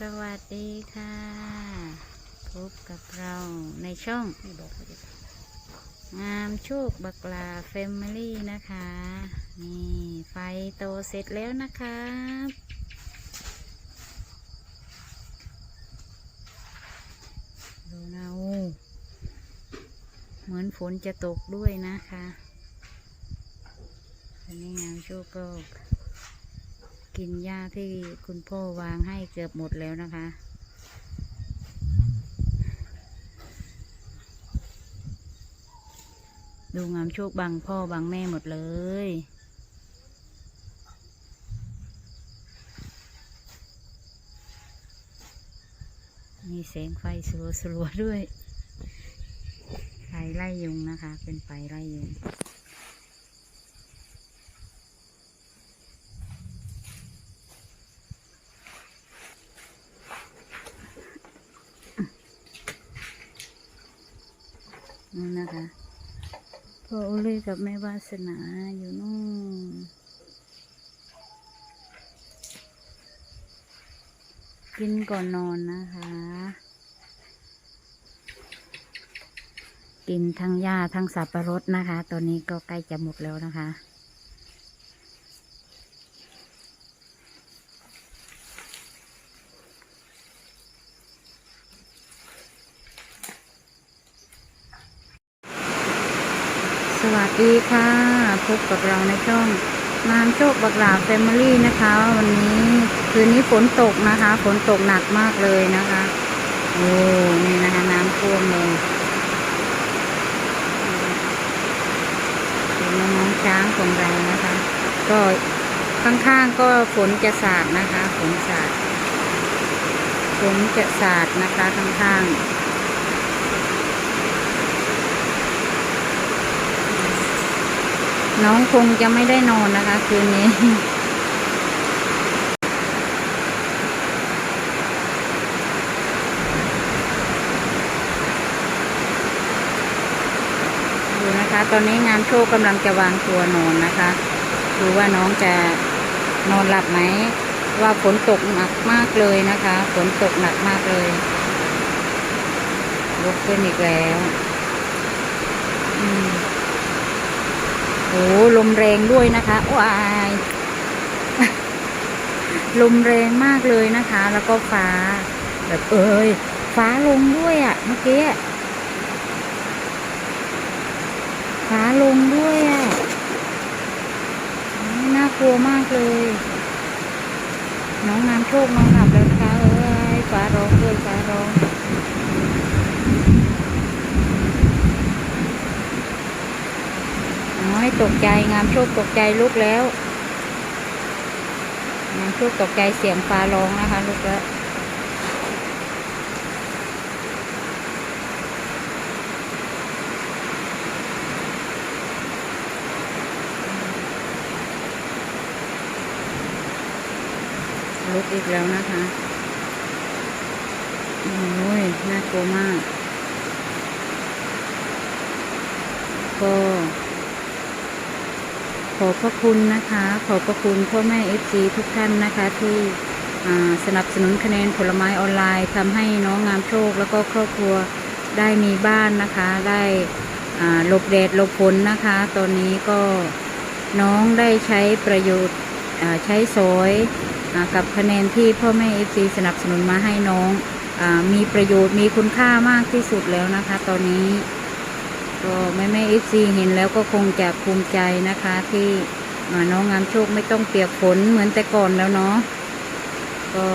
สวัสดีค่ะ พบกับเราในช่องงามโชคบักลาเฟมิลี่นะคะ นี่ไฟโตเสร็จแล้วนะครับดูนะโอ้เหมือนฝนจะตกด้วยนะคะนนี้งามโชคก็ กินหญ้าที่คุณพ่อวางให้เกือบหมดแล้วนะคะ ดูงามโชคบังพ่อบังแม่หมดเลยมีแสงไฟสลัวๆด้วยไฟไล่ยุงนะคะ เป็นไฟไล่ยุง นั่นนะคะพ่อโอเล่กับแม่วาสนาอยู่นู่นกินก่อนนอนนะคะ กินทั้งหญ้าทั้งสับปะรดนะคะ ตอนนี้ก็ใกล้จะหมดแล้วนะคะ สวัสดีค่ะ พบกับเราในช่องงานโชคบักหลาแฟมิลี่นะคะ วันนี้คืนนี้ฝนตกนะคะ ฝนตกหนักมากเลยนะคะ โอ้นี่นะคะน้ำท่วมเลยเป็นน้องช้างของเรานะคะ ก็ข้างๆก็ฝนจะสาดนะคะ ฝนสาดฝนจะสาดนะคะข้างๆ น้องคงจะไม่ได้นอนนะคะ คืนนี้ ดูนะคะ ตอนนี้งานโชคกำลังจะวางตัวนอนนะคะดูว่าน้องจะนอนหลับไหม ว่าฝนตกหนักมากเลยนะคะฝนตกหนักมากเลยลุกขึ้นอีกแล้ว อืม โอ้ลมแรงด้วยนะคะว้ายลมแรงมากเลยนะคะ แล้วก็ฟ้า แบบเอ้ยฟ้าลงด้วยอะ่ะเมื่อกี้ฟ้าลงด้วยอะ่ะน่ากลัวมากเลย น้องน้ำโชคน้องหลับแล้วนะคะเอ้ยฟ้าร้องด้วยฟ้าร้อง น้อยตกใจงามโชคตกใจลุกแล้ว งามโชคตกใจเสียงฟ้าร้องนะคะลุกแล้วลุกอีกแล้วนะคะโอ้ยน่ากลัวมากก็ อบพระคุณนะคะ ขอบพระคุณพ่อแม่เอฟซีทุกท่านนะคะ ที่สนับสนุนคะแนนผลไม้ออนไลน์ทำให้น้องงามโชค แล้วก็ครอบครัวได้มีบ้านนะคะ ได้หลบแดดหลบฝนนะคะ ตอนนี้ก็น้องได้ใช้ประโยชน์ใช้สอยอกับคะแนนที่พ่อแม่เอฟซีสนับสนุนมาให้น้องอมีประโยชน์มีคุณค่ามากที่สุดแล้วนะคะ ตอนนี้ ก็แม่แม่เอฟซีเห็นแล้วก็คงจะภูมิใจนะคะที่น้องงามโชคไม่ต้องเปียกฝนเหมือนแต่ก่อนแล้วเนาะก็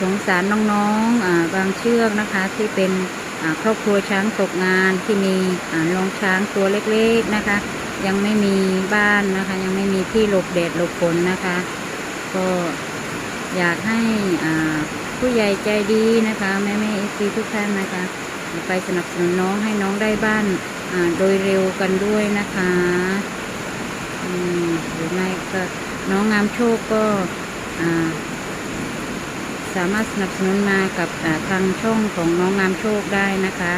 สงสารน้องๆบางเชือกนะคะ ที่เป็นครอบครัวช้างตกงานที่มีลองช้างตัวเล็กๆนะคะ ยังไม่มีบ้านนะคะ ยังไม่มีที่หลบแดดหลบฝนนะคะ ก็อยากให้อ่า ผู้ใหญ่ใจดีนะคะ แม่แม่เอฟซีทุกท่านนะคะ ไปสนับสนุนน้องให้น้องได้บ้านโดยเร็วกันด้วยนะคะหรือไม่ก็น้องงามโชคก็สามารถสนับสนุนมากับทางช่องของน้องงามโชคได้นะคะ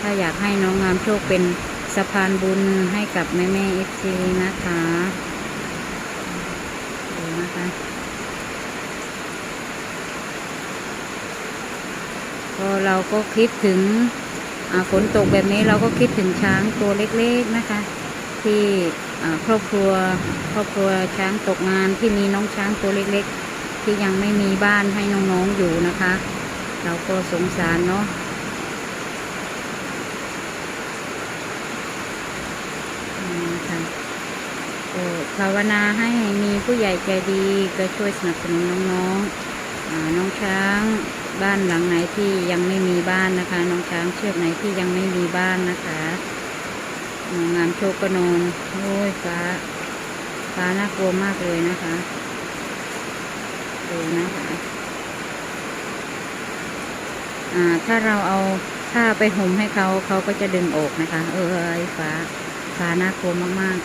ถ้าอยากให้น้องงามโชคเป็นสะพานบุญให้กับแม่แม่เอฟซีนะคะดูนะคะ ก็เราก็คิดถึงฝนตกแบบนี้เราก็คิดถึงช้างตัวเล็กๆนะคะ ที่ครอบครัวครอบครัวช้างตกงานที่มีน้องช้างตัวเล็กๆ ที่ยังไม่มีบ้านให้น้องๆอยู่นะคะ เราก็สงสารเนาะภาวนาให้มีผู้ใหญ่ใจดีก็ช่วยสนับสนุนน้องๆอน้องช้าง บ้านหลังไหนที่ยังไม่มีบ้านนะคะ น้องช้างเชือกไหนที่ยังไม่มีบ้านนะคะงามโชคก็นอนโอ้ยฟ้า ฟ้าน่ากลัวมากเลยนะคะดูนะคะอ่าถ้าเราเอาผ้าไปห่มให้เขาเขาก็จะดึงออกนะคะ เออไอ้ฟ้า ฟ้าน่ากลัวมาก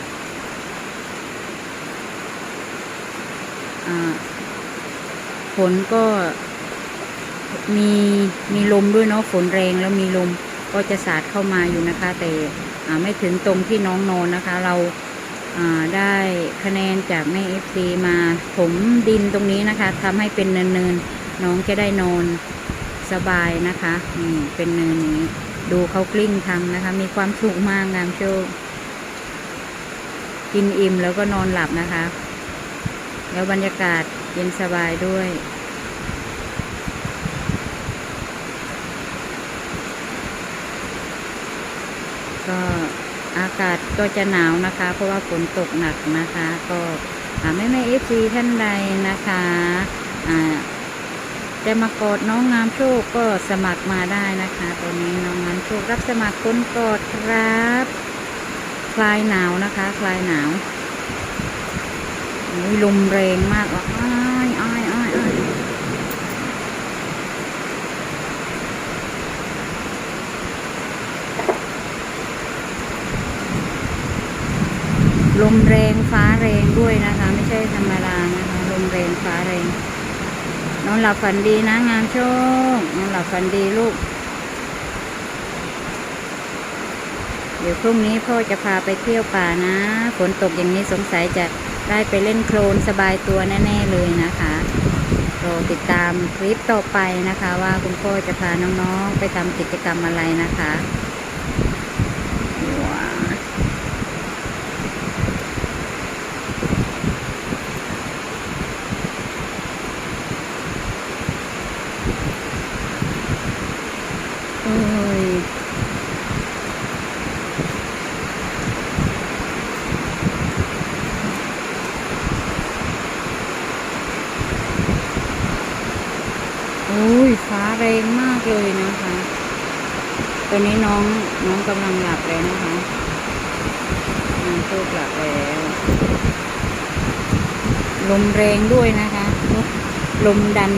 ๆอ่าฝนก็ มีมีลมด้วยเนาะฝนแรงแล้วมีลมก็จะสาดเข้ามาอยู่นะคะ แต่ไม่ถึงตรงที่น้องนอนนะคะ เราอ่าได้คะแนนจากแม่เอฟซีมาถมดินตรงนี้นะคะทำให้เป็นเนินๆน้องจะได้นอนสบายนะคะนี่เป็นเนินนี้ดูเขากลิ้งทำนะคะ มีความสุขมากงามโชคกินอิ่มแล้วก็นอนหลับนะคะ แล้วบรรยากาศเย็นสบายด้วย ก็อากาศก็จะหนาวนะคะ เพราะว่าฝนตกหนักนะคะ ก็แม่แม่เอฟซีท่านใดนะคะจะมากอดน้องงามโชคก็สมัครมาได้นะคะ ตอนนี้น้องงามโชครับสมัครคนกอดครับ คลายหนาวนะคะ คลายหนาวลมแรงมากอะอ้ายอ้ายอ้ายอ้าย ลมแรงฟ้าแรงด้วยนะคะ ไม่ใช่ธรรมดานะคะ ลมแรงฟ้าแรงนอนหลับฝันดีนะงามโชคนอนหลับฝันดีลูก เดี๋ยวพรุ่งนี้พ่อจะพาไปเที่ยวป่านะฝนตกอย่างนี้สงสัยจะได้ไปเล่นโคลนสบายตัวแน่ๆเลยนะคะรอติดตามคลิปต่อไปนะคะ ว่าคุณพ่อจะพาน้องๆไปทำกิจกรรมอะไรนะคะว้าวเอ้ย โอ้ยฟ้าแรงมากเลยนะคะ ตอนนี้น้องน้องกำลังหลับแล้วนะคะน้องโชคหลับแล้วลมแรงด้วยนะคะลมดัน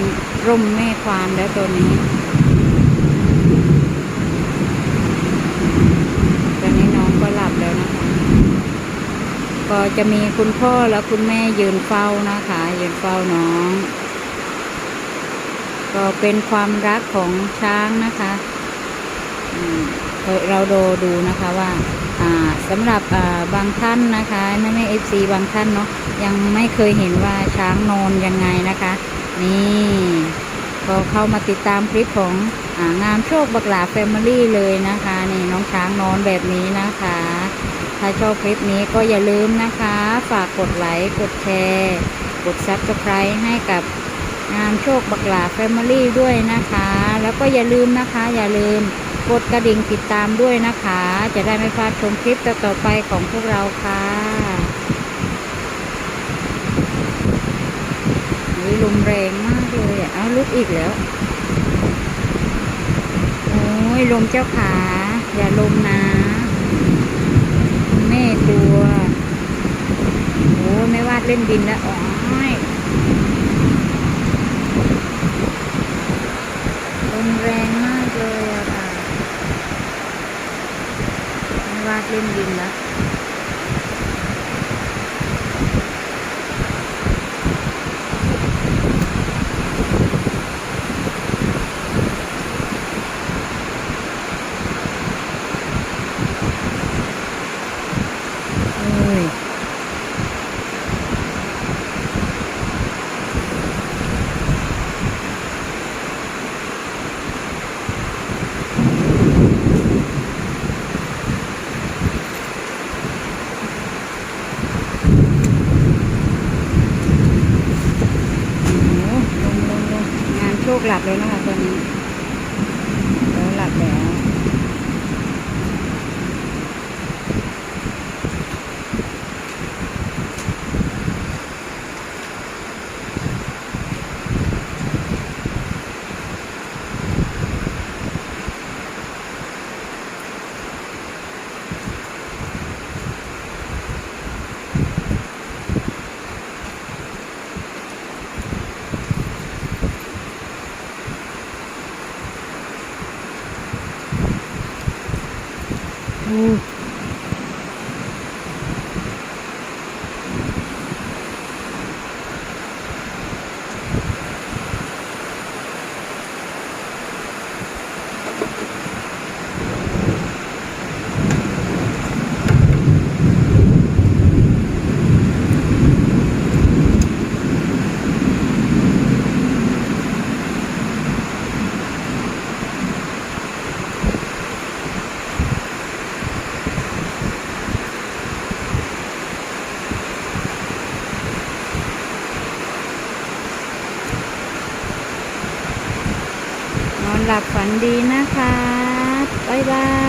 ร่มแม่ควานแล้วตัวนี้ตอนนี้น้องก็หลับแล้วนะคะ ก็จะมีคุณพ่อและคุณแม่ยืนเฝ้านะคะยืนเฝ้าน้อง ก็เป็นความรักของช้างนะคะเราดูดูนะคะว่าสำหรับบางท่านนะคะแม่แม่เอฟซีบางท่านเนาะยังไม่เคยเห็นว่าช้างนอนยังไงนะคะ นี่ก็เข้ามาติดตามคลิปขององามโชคบักหลาแฟมิลี่เลยนะคะนี่น้องช้างนอนแบบนี้นะคะ ถ้าชอบคลิปนี้ก็อย่าลืมนะคะ ฝากกดไลค์กดแชร์ กดซับสไครต์ให้กับ งามโชคบักหลาแฟมิลี่ด้วยนะคะ แล้วก็อย่าลืมนะคะ อย่าลืมกดกระดิ่งติดตามด้วยนะคะ จะได้ไม่พลาดชมคลิปต่อไปของพวกเราค่ะอุ้ยลมแรงมากเลยเอาลุกอีกแล้วโอ้ยลมเจ้าขา อย่าลมนะแม่กลัวโอ้ไม่วาดเล่นดินแล้วอ๋อยล มแรงมากเลยอะค่ะไม่วาดเล่นดินแล้วเอ้ย ลูกหลับเลยนะคะตอนนี้ ดีนะคะ บ๊ายบาย